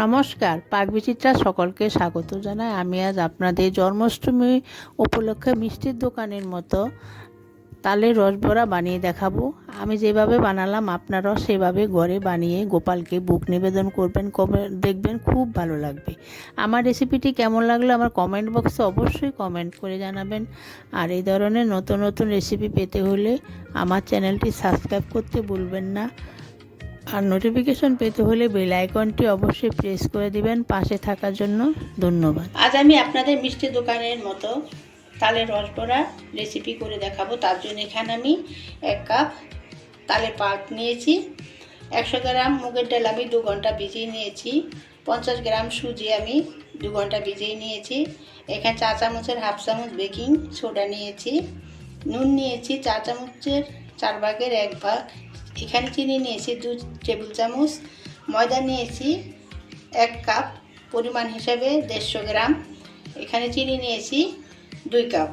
নমস্কার, পাক বিচিত্রা সকলকে স্বাগত জানাই। আমি আজ আপনাদের জন্মাষ্টমী উপলক্ষে মিষ্টির দোকানের মতো তালের রসবড়া বানিয়ে দেখাবো। আমি যেভাবে বানালাম, আপনারাও সেভাবে ঘরে বানিয়ে গোপালকে বুক নিবেদন করবেন দেখবেন খুব ভালো লাগবে। আমার রেসিপিটি কেমন লাগল আমার কমেন্ট বক্সে অবশ্যই কমেন্ট করে জানাবেন। আর এই ধরনের নতুন নতুন রেসিপি পেতে হলে আমার চ্যানেলটি সাবস্ক্রাইব করতে ভুলবেন না। আর নোটিফিকেশন পেতে হলে বেল আইকনটি অবশ্যই প্রেস করে দিবেন। পাশে থাকার জন্য ধন্যবাদ। আজ আমি আপনাদের মিষ্টি দোকানের মতো তালের রসবড়া রেসিপি করে দেখাবো। তার জন্য এখানে আমি এক কাপ তালের পাল্প নিয়েছি, একশো গ্রাম মুগের ডাল আমি দু ঘণ্টা ভিজিয়ে নিয়েছি, পঞ্চাশ গ্রাম সুজি আমি দু ঘণ্টা ভিজিয়ে নিয়েছি, এখানে চা চামচের হাফ চামচ বেকিং সোডা নিয়েছি, নুন নিয়েছি চা চামচের চার ভাগের এক ভাগ এখানে চিনি নিয়েছি? দু টেবিল চামচ ময়দা নিয়েছি, এক কাপ পরিমাণ হিসাবে দেড়শো গ্রাম। এখানে চিনি নিয়েছি দুই কাপ।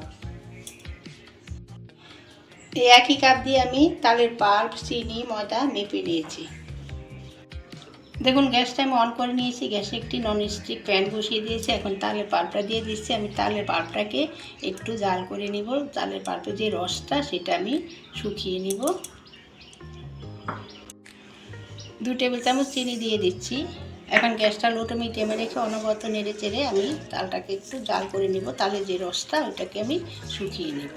এই একই কাপ দিয়ে আমি তালের পাল্প, চিনি, ময়দা মেপে নিয়েছি। দেখুন, গ্যাসটা আমি অন করে নিয়েছি। গ্যাসে একটি নন স্টিক প্যান বসিয়ে দিয়েছি। এখন তালের পাল্পটা দিয়ে দিচ্ছি। আমি তালের পাল্পটাকে একটু জাল করে নিব। তালের পাল্পের যে রসটা, সেটা আমি শুকিয়ে নিব। দু টেবিল চামচ চিনি দিয়ে দিচ্ছি। এখন গ্যাসটা লোটো মিডিয়ামে রেখে অনবরত নেড়ে চেড়ে আমি তালটাকে একটু জাল করে নিব। তালে যে রসটা, ওইটাকে আমি শুকিয়ে নেব।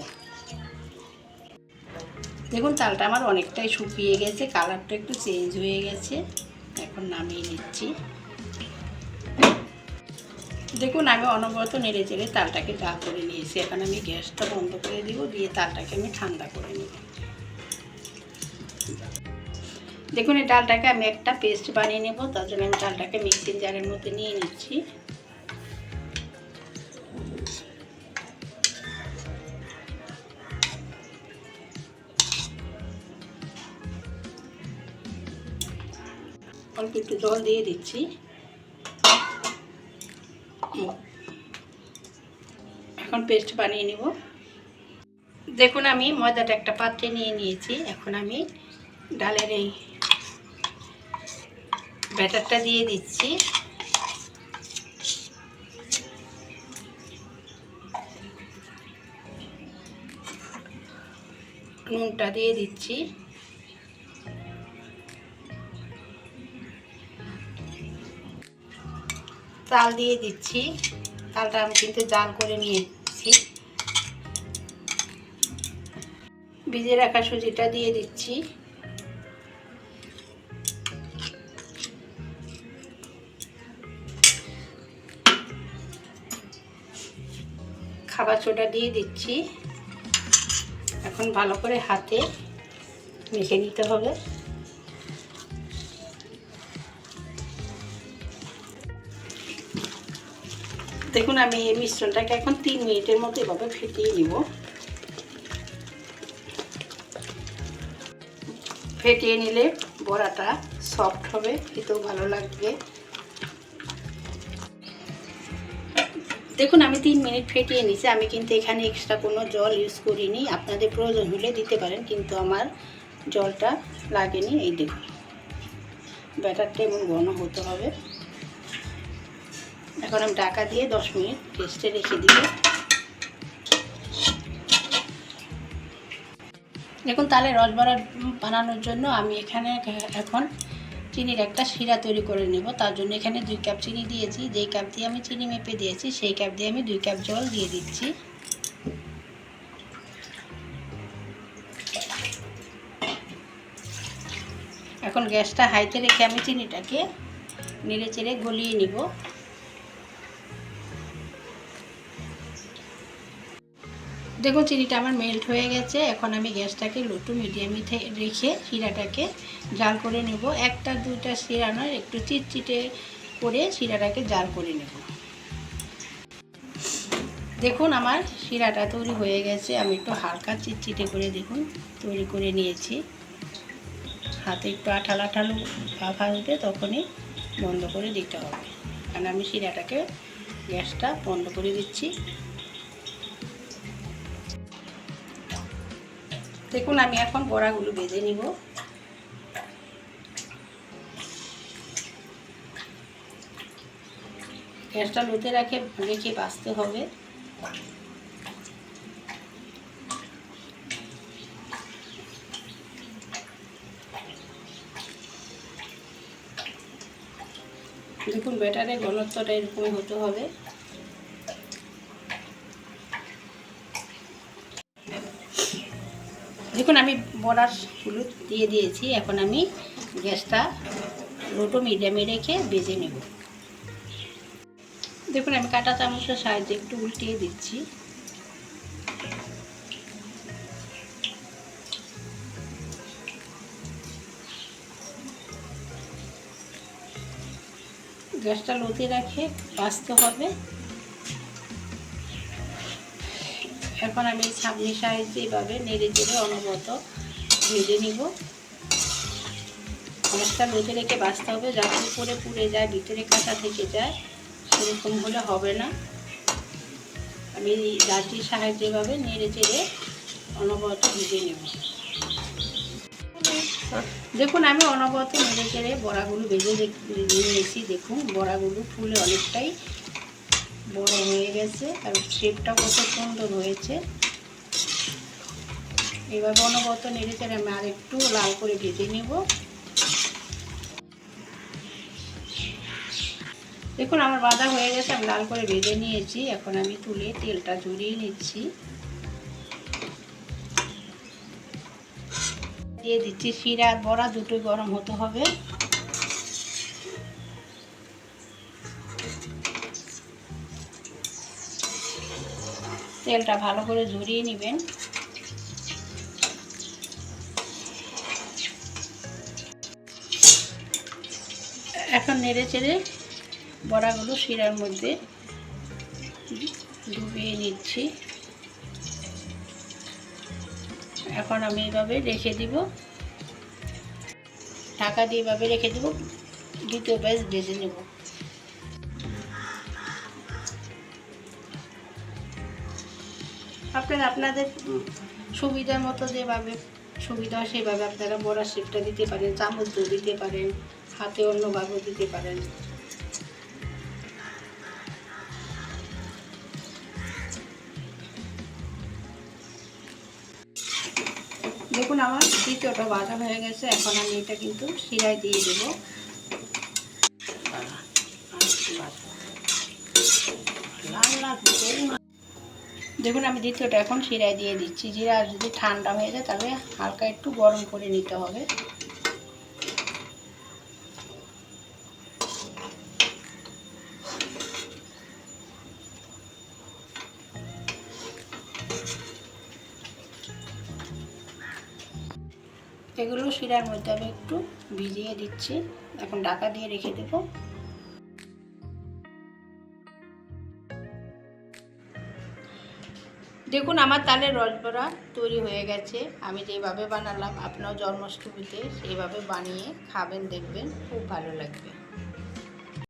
দেখুন, তালটা আমার অনেকটাই শুকিয়ে গেছে, কালারটা একটু চেঞ্জ হয়ে গেছে। এখন নামিয়ে নিচ্ছি। দেখুন আমি অনবরত নেড়ে চেড়ে তালটাকে জাল করে নিয়েছি। এখন আমি গ্যাসটা বন্ধ করে দিব, দিয়ে তালটাকে আমি ঠান্ডা করে নেব। দেখুন, এই ডালটাকে আমি একটা পেস্ট বানিয়ে নেব। তার জন্য আমি ডালটাকে মিক্সিং জারের মধ্যে নিয়ে নিচ্ছি। অল্প একটু জল দিয়ে দিচ্ছি। এখন পেস্ট বানিয়ে নিব। দেখুন, আমি ময়দাটা একটা পাত্রে নিয়ে নিয়েছি। এখন আমি ডালের এই ব্যাটারটা দিয়ে দিচ্ছি। নুনটা দিয়ে দিচ্ছি। চাল দিয়ে দিচ্ছি। চালটা আমি কিন্তু জাল করে নিয়েছি। ভিজে রাখা সুজিটা দিয়ে দিচ্ছি। খাবার সোডা দিয়ে দিচ্ছি। এখন ভালো করে হাতে মেখে নিতে হবে। দেখুন, আমি এই মিশ্রণটাকে এখন তিন মিনিটের মতো এভাবে ফেটিয়ে নিব। ফেটিয়ে নিলে বড়াটা সফট হবে, খেতেও ভালো লাগবে। দেখুন, আমি তিন মিনিট ফেটিয়ে নিছি আমি কিন্তু এখানে এক্সট্রা কোনো জল ইউজ করিনি। আপনাদের প্রয়োজন হলে দিতে পারেন, কিন্তু আমার জলটা লাগেনি। এই দেখুন, ব্যাটারটা এমন ঘন হতে হবে। এখন আমি ঢাকা দিয়ে দশ মিনিট রেস্টে রেখে দিব দেখুন তাহলে রসবড়া বানানোর জন্য আমি এখানে এখন চিনির একটা শিরা তৈরি করে নেব। তার জন্য এখানে দুই কাপ চিনি দিয়েছি। যেই কাপ দিয়ে আমি চিনি মেপে দিয়েছি, সেই কাপ দিয়ে আমি দুই কাপ জল দিয়ে দিচ্ছি। এখন গ্যাসটা হাইতে রেখে আমি চিনিটাকে নেড়ে চেড়ে গলিয়ে নিব। দেখুন চিনিটা আমার মেল্ট হয়ে গেছে। এখন আমি গ্যাসটাকে লো টু মিডিয়ামে রেখে শিরাটাকে জাল করে নেব। একটা, দুইটা শিরা নয়, একটু চিটচিটে করে শিরাটাকে জাল করে নেব। দেখুন আমার শিরাটা তৈরি হয়ে গেছে। আমি একটু হালকা চিটচিটে করে দেখুন, তৈরি করে নিয়েছি। হাতে একটু আঠাল আঠালো ভাব আসবে তখনই বন্ধ করে দিতে হবে। কারণ আমি শিরাটাকে গ্যাসটা বন্ধ করে দিচ্ছি। দেখুন, আমি এখন বড়াগুলো বেঁধে নিব। গ্যাসটা লোতে রাখে, রেখে বাঁচতে হবে। দেখুন, ব্যাটারের ঘনত্বটা এরকমই হতে হবে। দেখুন, আমি বড়ার হলুদ দিয়ে দিয়েছি। এখন আমি গ্যাসটা লোটো মিডিয়ামে রেখে বেজে নেব। দেখুন, আমি কাঁটা চামচের সাহায্যে একটু উল্টিয়ে দিচ্ছি। গ্যাসটা লোতে রাখে বাঁচতে হবে। এখন আমি ছাবনি সাহায্যে এভাবে নেড়ে চেড়ে অনবরত ভেজে নিব। গ্যাসটা লোতে রেখে বাঁচতে হবে, যাতে উপরে পুড়ে যায়, ভিতরে কাঁচা থেকে যায়, সেরকম হলে হবে না। আমি লাঠির সাহায্যে এভাবে নেড়ে চেড়ে অনবরত ভেজে নেব। দেখুন, আমি অনবরত নেড়ে চেড়ে বড়াগুলো ভেজে নিয়েছি। দেখুন, বড়াগুলো ফুলে অনেকটাই বড় হয়ে গেছে আর শেপটা কত সুন্দর হয়েছে। এবার অনবরত নেড়ে চেড়ে আমি আর একটু লাল করে ভেজে নেব। দেখুন, আমার বাঁধা হয়ে গেছে, আমি লাল করে ভেজে নিয়েছি। এখন আমি তুলে তেলটা জড়িয়ে নিচ্ছি। দিয়ে দিচ্ছি শিরা আর বড়া, দুটোই গরম হতে হবে। তেলটা ভালো করে ঝরিয়ে নেবেন। এখন নেড়ে চেড়ে বড়াগুলো শিরার মধ্যে ডুবিয়ে নিচ্ছি। এখন আমি এইভাবে রেখে দিব। ঢাকা দিয়ে এভাবে রেখে দিব, দ্বিতীয় ব্যাচ ভেজে নেব। আপনারা আপনাদের সুবিধার মতো যেভাবে সুবিধা সেভাবে আপনারা বড়া শেপটা দিতে পারেন চামচ দিয়ে দিতে পারেন হাতে অন্যভাবেও দিতে পারেন। দেখুন আমার দ্বিতীয়টা ভাজা হয়ে গেছে এখন আমি এটা কিন্তু শিরায় দিয়ে দেবো। দেখুন, আমি দ্বিতীয়টা এখন শিরায় দিয়ে দিচ্ছি। জিরা যদি ঠান্ডা হয়ে যায়, তাহলে হালকা একটু গরম করে নিতে হবে। এগুলো শিরার মধ্যে আমি একটু ভিজিয়ে দিচ্ছি। এখন ঢাকা দিয়ে রেখে দেবো। দেখুন, আমার তালের রসবড়া তৈরি হয়ে গেছে। আমি যেভাবে বানালাম আপনার জন্মাষ্টমীতে সেইভাবে বানিয়ে খাবেন, দেখবেন, খুব ভালো লাগবে।